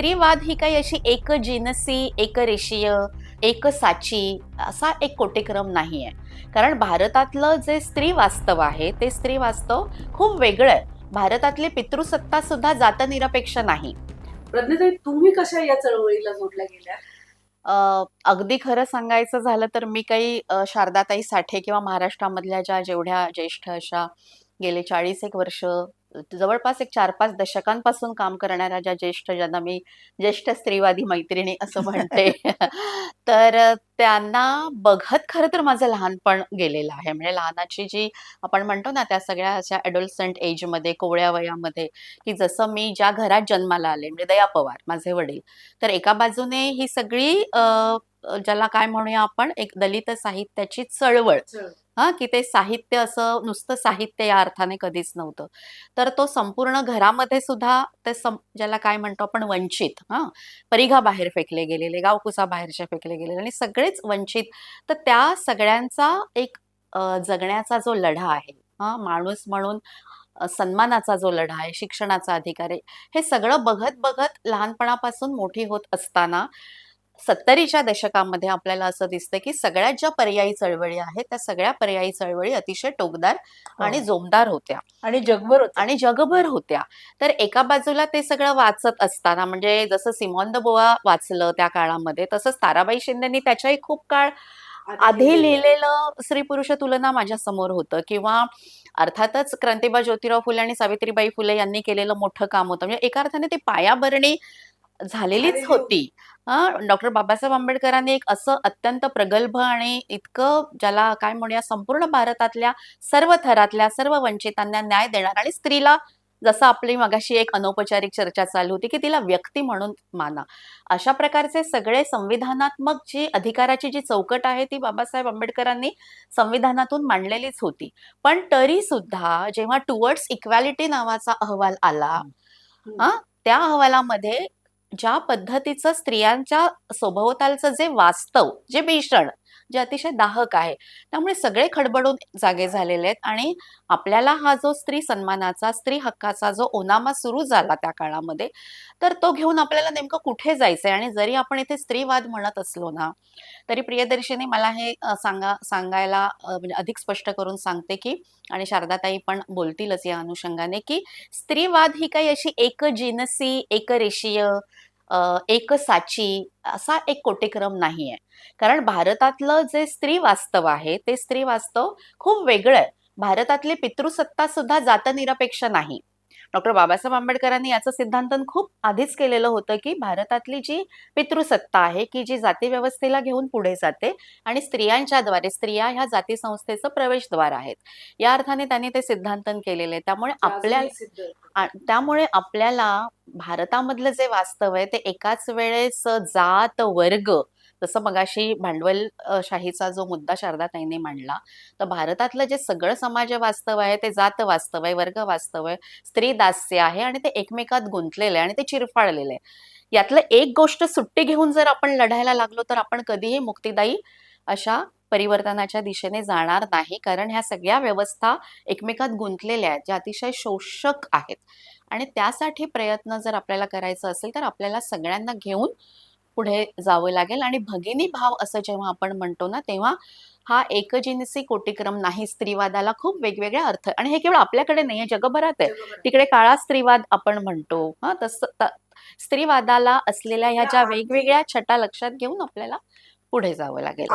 स्त्रीवाद ही काही अशी एक जिनसी एक रेषीय एक साची असा एक कोटीक्रम नाही आहे कारण भारतातलं जे स्त्री वास्तव आहे ते स्त्री वास्तव खूप वेगळं आहे. भारतातली पितृसत्ता सुद्धा जातनिरपेक्ष नाही. प्रज्ञाताई तुम्ही कशा या चळवळीला जोडल्या गेल्या? अगदी खरं सांगायचं झालं तर मी काही शारदाताई साठे किंवा महाराष्ट्रामधल्या ज्या जेवढ्या ज्येष्ठ अशा गेले चाळीस एक वर्ष जवळपास एक चार पाच दशकांपासून काम करणाऱ्या ज्या ज्येष्ठ ज्यांना मी ज्येष्ठ स्त्रीवादी मैत्रिणी असं म्हणते तर त्यांना बघत खरं तर माझं लहानपण गेलेलं आहे. म्हणजे लहानाची जी आपण म्हणतो ना त्या सगळ्या अशा ॲडोलसंट एजमध्ये कोवळ्या वयामध्ये की जसं मी ज्या घरात जन्माला आले म्हणजे दया पवार माझे वडील तर एका बाजूने ही सगळी ज्याला काय म्हणूया आपण एक दलित साहित्याची चळवळ. हा की ते साहित्य असं नुसतं साहित्य या अर्थाने कधीच नव्हतं. तर तो संपूर्ण घरामध्ये सुद्धा ते सं ज्याला काय म्हणतो आपण वंचित हां. परिघा बाहेर फेकले गेलेले गावकुसा बाहेरचे फेकले गेलेले आणि सगळेच वंचित. तर त्या सगळ्यांचा एक जगण्याचा जो लढा आहे हा माणूस म्हणून सन्मानाचा जो लढा आहे शिक्षणाचा अधिकार आहे हे सगळं बघत बघत लहानपणापासून मोठी होत असताना सत्तरीच्या दशकामध्ये आपल्याला असं दिसतं की सगळ्यात ज्या पर्यायी चळवळी आहेत त्या सगळ्या पर्यायी चळवळी अतिशय टोकदार आणि हो. जोमदार होत्या. आणि जगभर. आणि जगभर होत्या. तर एका बाजूला ते सगळं वाचत असताना म्हणजे जसं सिमॉन द बोआ वाचलं त्या काळामध्ये तसंच ताराबाई शिंदेनी त्याच्याही खूप काळ आधी लिहिलेलं स्त्री पुरुष तुलना माझ्यासमोर होतं. किंवा अर्थातच क्रांतिबा ज्योतिराव फुले आणि सावित्रीबाई फुले यांनी केलेलं मोठं काम होतं. म्हणजे एका अर्थाने ती पायाभरणी झालेलीच झालेली होती. डॉक्टर बाबासाहेब आंबेडकरांनी एक असं अत्यंत प्रगल्भ आणि इतकं ज्याला काय म्हणूया संपूर्ण भारतातल्या सर्व थरातल्या सर्व वंचितांना न्याय देणार आणि स्त्रीला जसं आपली मगाशी एक अनौपचारिक चर्चा चालू होती की तिला व्यक्ती म्हणून माना. अशा प्रकारचे सगळे संविधानात्मक जी अधिकाराची जी चौकट आहे ती बाबासाहेब आंबेडकरांनी संविधानातून मांडलेलीच होती. पण तरी सुद्धा जेव्हा टुवर्ड्स इक्वॅलिटी नावाचा अहवाल आला. हा त्या अहवालामध्ये ज्या पद्धतीचं स्त्रियांच्या सभोवतालचं जे वास्तव जे भीषण जे अतिशय दाहक आहे. त्यामुळे सगळे खडबडून जागे झालेले आहेत आणि आपल्याला हा जो स्त्री सन्मानाचा स्त्री हक्काचा जो ओनामा सुरू झाला त्या काळामध्ये तर तो घेऊन आपल्याला नेमकं कुठे जायचंय? आणि जरी आपण इथे स्त्रीवाद म्हणत असलो ना तरी प्रियदर्शीने मला हे सांगा सांगायला म्हणजे अधिक स्पष्ट करून सांगते की आणि शारदाताई पण बोलतीलच या अनुषंगाने की स्त्रीवाद ही काही अशी एक जिनसी एक साची असा एक कोटीक्रम नाही आहे कारण भारतातलं जे स्त्री वास्तव आहे ते स्त्री वास्तव खूप वेगळं आहे. भारतातली पितृसत्ता सुद्धा जातनिरपेक्ष नाही. डॉक्टर बाबासाहेब आंबेडकरांनी याचं सिद्धांतन खूप आधीच केलेलं होतं की भारतातली जी पितृसत्ता आहे की जी जाती व्यवस्थेला घेऊन पुढे जाते आणि स्त्रियांच्याद्वारे स्त्रिया ह्या जाती संस्थेचं प्रवेशद्वार आहेत. या अर्थाने त्यांनी ते सिद्धांतन केलेलं आहे. त्यामुळे आपल्या त्यामुळे आपल्याला भारतामधलं जे वास्तव आहे ते एकाच वेळेस जात वर्ग जसं मगाशी भांडवल शाहीचा जो मुद्दा शारदाताईंनी मांडला तर भारतातलं जे सगळं समाज वास्तव आहे ते जात वास्तव आहे वर्ग वास्तव आहे स्त्री दास्य आहे आणि ते एकमेकात गुंतलेलं आहे आणि ते चिरफाळलेलं आहे. यातलं एक गोष्ट सुट्टी घेऊन जर आपण लढायला लागलो तर आपण कधीही मुक्तिदायी अशा परिवर्तनाच्या दिशेने जाणार नाही कारण ह्या सगळ्या व्यवस्था एकमेकात गुंतलेल्या आहेत ज्या अतिशय शोषक आहेत. आणि त्यासाठी प्रयत्न जर आपल्याला करायचा असेल तर आपल्याला सगळ्यांना घेऊन पुढे जावं लागेल. आणि भगिनी भाव असं जेव्हा आपण म्हणतो ना तेव्हा हा एकजिनसी कोटीक्रम नाही स्त्रीवादाला खूप वेगवेगळे अर्थ. आणि हे केवळ आपल्याकडे नाहीये जगभरात आहे. जगभरात. तिकडे काळा स्त्रीवाद आपण म्हणतो. हा तसं स्त्रीवादाला असलेल्या ह्या ज्या वेगवेगळ्या छटा लक्षात घेऊन आपल्याला पुढे जावं लागेल.